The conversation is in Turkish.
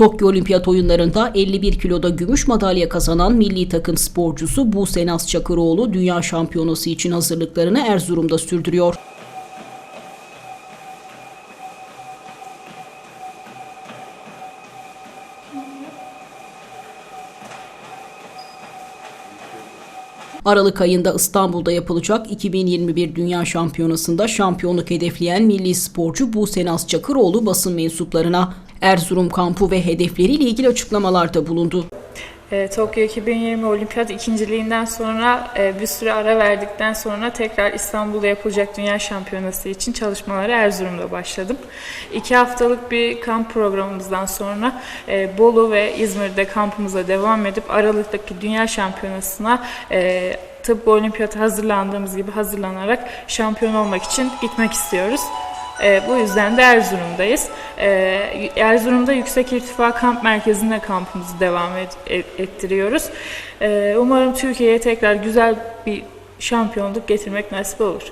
Tokyo Olimpiyat Oyunlarında 51 kiloda gümüş madalya kazanan milli takım sporcusu Buse Naz Çakıroğlu dünya şampiyonası için hazırlıklarını Erzurum'da sürdürüyor. Aralık ayında İstanbul'da yapılacak 2021 Dünya Şampiyonası'nda şampiyonluk hedefleyen milli sporcu Buse Naz Çakıroğlu basın mensuplarına Erzurum kampı ve hedefleriyle ilgili açıklamalarda bulundu. E, Tokyo 2020 Olimpiyat ikinciliğinden sonra e, bir süre ara verdikten sonra tekrar İstanbul'da yapılacak Dünya Şampiyonası için çalışmalara Erzurum'da başladım. İki haftalık bir kamp programımızdan sonra e, Bolu ve İzmir'de kampımıza devam edip Aralık'taki Dünya Şampiyonası'na e, tıpkı olimpiyata hazırlandığımız gibi hazırlanarak şampiyon olmak için gitmek istiyoruz. E, bu yüzden de Erzurum'dayız. E, Erzurum'da Yüksek İrtifa Kamp Merkezi'nde kampımızı devam et- et- ettiriyoruz. E, umarım Türkiye'ye tekrar güzel bir şampiyonluk getirmek nasip olur.